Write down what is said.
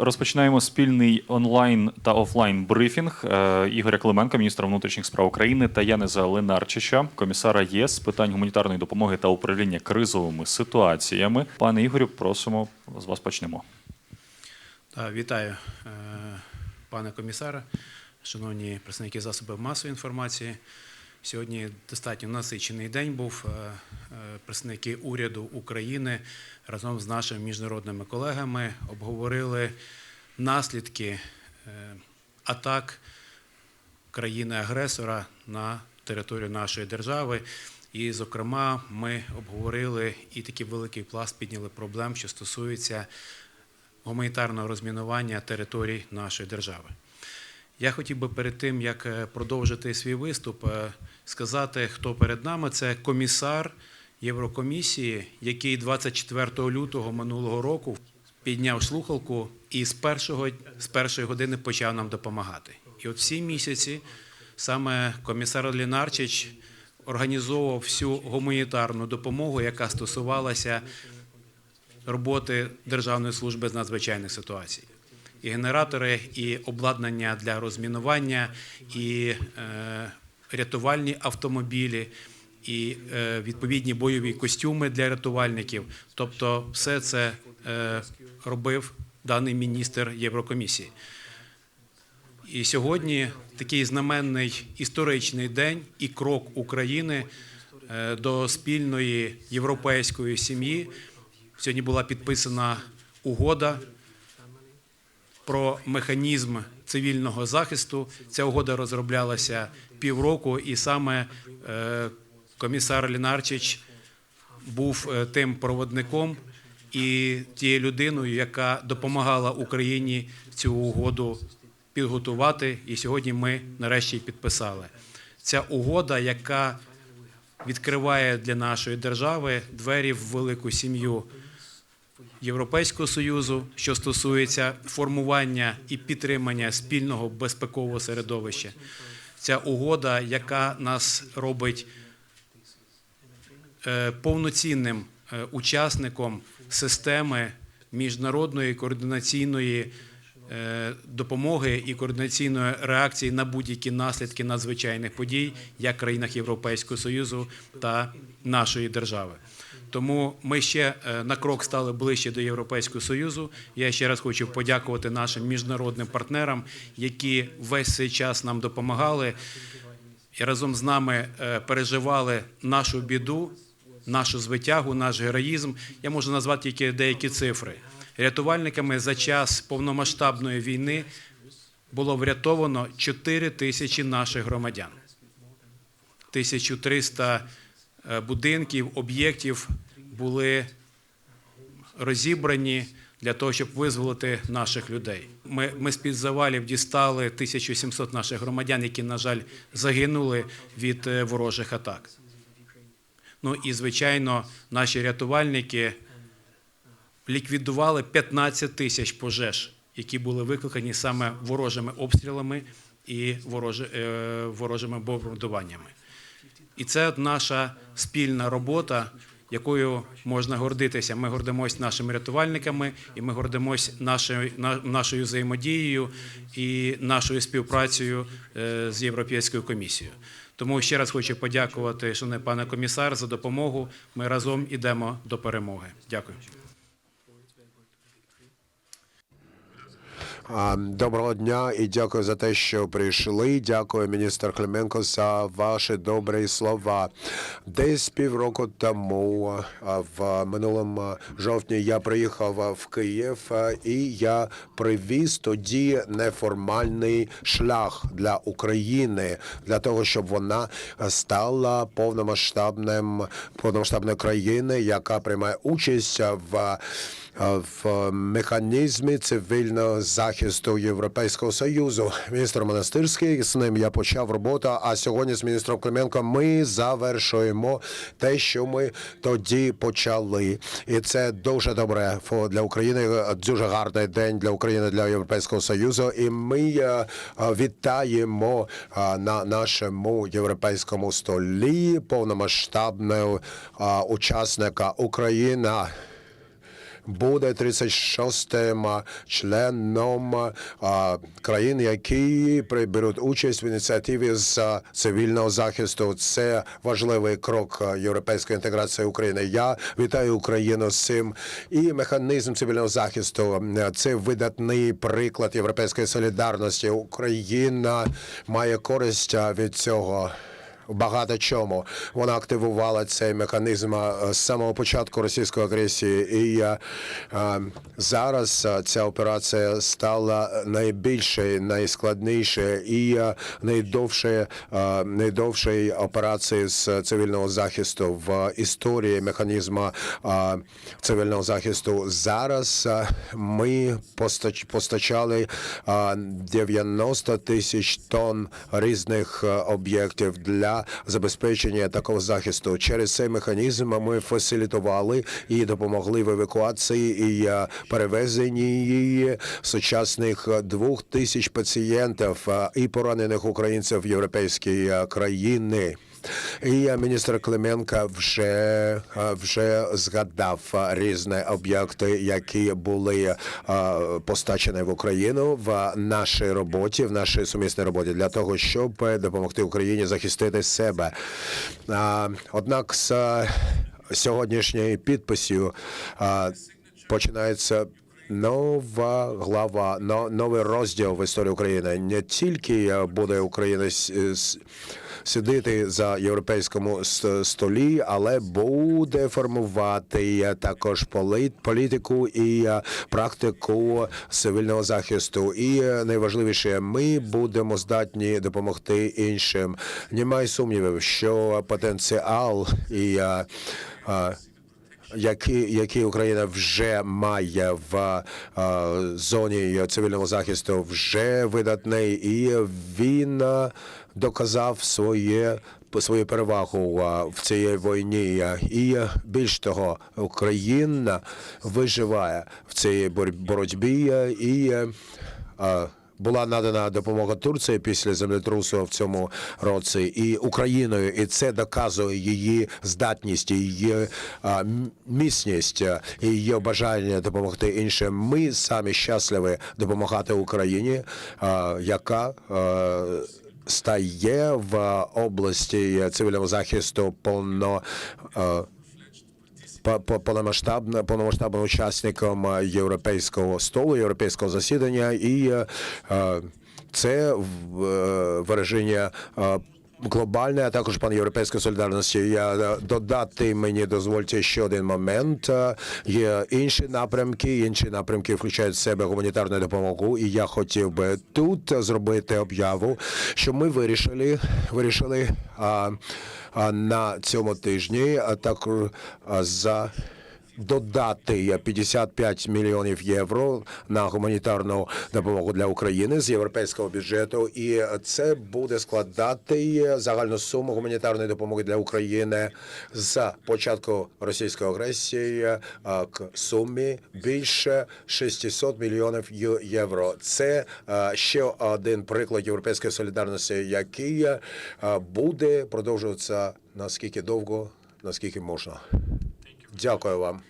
Розпочинаємо спільний онлайн та офлайн брифінг е, Ігоря Клименка, міністра внутрішніх справ України, та Янеза Ленарчича, комісара ЄС з питань гуманітарної допомоги та управління кризовими ситуаціями. Пане Ігорю, просимо з вас почнемо. Та, Вітаю, е, пане комісаре, шановні представники засобів масової інформації. Сьогодні достатньо насичений день був. Е, е, Представники уряду України разом з нашими міжнародними колегами обговорили наслідки е, атак країни-агресора на територію нашої держави. І, зокрема, ми обговорили і такий великий пласт підняли проблем, що стосується гуманітарного розмінування територій нашої держави. Я хотів би перед тим, як е, продовжити свій виступ, е, сказати, хто перед нами. Це комісар Єврокомісії, який 24 лютого минулого року підняв слухалку і з першого з першої години почав нам допомагати. І от всі місяці саме комісар Лінарчич організовував всю гуманітарну допомогу, яка стосувалася роботи Державної служби з надзвичайних ситуацій. І генератори, і обладнання для розмінування, і е, рятувальні автомобілі, і е, відповідні бойові костюми для рятувальників. Тобто, все це е, робив даний міністр Єврокомісії. І сьогодні такий знаменний історичний день і крок України до спільної європейської сім'ї. Сьогодні була підписана угода про механізм цивільного захисту. Ця угода розроблялася півроку, і саме е, комісар Лінарчич був е, тим проводником і тією людиною, яка допомагала Україні цю угоду підготувати. І сьогодні ми нарешті підписали. Ця угода, яка відкриває для нашої держави двері в велику сім'ю Європейського союзу, що стосується формування і підтримання спільного безпекового середовища. Ця угода, яка нас робить е, повноцінним е, учасником системи міжнародної координаційної е, допомоги і координаційної реакції на будь-які наслідки надзвичайних подій, як в країнах Європейського союзу та нашої держави. Тому ми ще е, на крок стали ближче до Європейського союзу. Я ще раз хочу подякувати нашим міжнародним партнерам, які весь цей час нам допомагали і разом з нами е, переживали нашу біду, нашу звитягу, наш героїзм. Я можу назвати тільки деякі цифри. Рятувальниками за час повномасштабної війни було врятовано 4 тисячі наших громадян. 1300 е, будинків, об'єктів були розібрані для того, щоб визволити наших людей. Ми, ми з-під завалів дістали 1700 наших громадян, які, на жаль, загинули від е, ворожих атак. Ну і, звичайно, наші рятувальники ліквідували 15 тисяч пожеж, які були викликані саме ворожими обстрілами і е, ворожими бомбардуваннями. І це наша спільна робота, якою можна гордитися. Ми гордимося нашими рятувальниками, і ми гордимося нашою, на- нашою взаємодією і нашою співпрацею е, з Європейською комісією. Тому ще раз хочу подякувати, шановний пане комісар, за допомогу. Ми разом ідемо до перемоги. Дякую. Доброго дня і дякую за те, що прийшли. Дякую, міністр Клименко, за ваші добрі слова. Десь півроку тому, в минулому жовтні, я приїхав в Київ і я привіз тоді неформальний шлях для України для того, щоб вона стала повномасштабним повномасштабною країною, яка приймає участь в в механізмі цивільного захисту Європейського союзу. Міністр Монастирський з ним я почав роботу. А сьогодні з міністром Клименко ми завершуємо те, що ми тоді почали, і це дуже добре для України. Дуже гарний день для України для Європейського союзу. І ми е, е, вітаємо е, на нашому європейському столі повномасштабного учасника Україна. Буде 36-м членом країн, які приберуть участь в ініціативі з цивільного захисту. Це важливий крок європейської інтеграції України. Я вітаю Україну з цим. І механізм цивільного захисту це видатний приклад європейської солідарності. Україна має користь від цього. В Багато чому вона активувала цей механізм з самого початку російської агресії, і а, зараз ця операція стала найбільшою, найскладнішою і найдовшою, найдовшою операцією з цивільного захисту в історії механізму цивільного захисту. Зараз ми постач- постачали а, 90 тисяч тонн різних об'єктів для забезпечення такого захисту. Через цей механізм ми фасилітували і допомогли в евакуації і перевезенні сучасних двох тисяч пацієнтів і поранених українців в європейські країни. І міністр Клименко вже, вже згадав різні об'єкти, які були постачені в Україну в нашій роботі, в нашій сумісній роботі для того, щоб допомогти Україні захистити себе. Однак з сьогоднішньої підписів е, починається Нова глава, но- новий розділ в історії України. Не тільки е, буде Україна с- сидіти за європейському столі, але буде формувати е, також політику і е, практику цивільного захисту. І е, найважливіше, ми будемо здатні допомогти іншим. Немає сумнівів, що потенціал і е, е, які, які Україна вже має в е, зоні цивільного захисту, вже видатний, і він е, доказав своє свою перевагу е, в цій війні. І більш того, Україна виживає в цій бор- боротьбі і. Була надана допомога Турції після землетрусу в цьому році і Україною, і це доказує її здатність, її міцність, її бажання допомогти іншим. Ми самі щасливі допомагати Україні, яка стає в області цивільного захисту повно. Повномасштабно- повномасштабним учасником е, європейського столу, європейського засідання, і е, е, це вираження. Глобальне, а також панєвропейської солідарності. Я е, додати мені дозвольте ще один момент. Е, Є інші напрямки. Інші напрямки включають в себе гуманітарну допомогу. І я хотів би тут зробити об'яву, що ми вирішили вирішили а, а, на цьому тижні а так за додати 55 мільйонів євро на гуманітарну допомогу для України з європейського бюджету, і це буде складати загальну суму гуманітарної допомоги для України з початку російської агресії а, к сумі більше 600 мільйонів євро. Це ще один приклад європейської солідарності, який буде продовжуватися наскільки довго, наскільки можна. Дякую вам.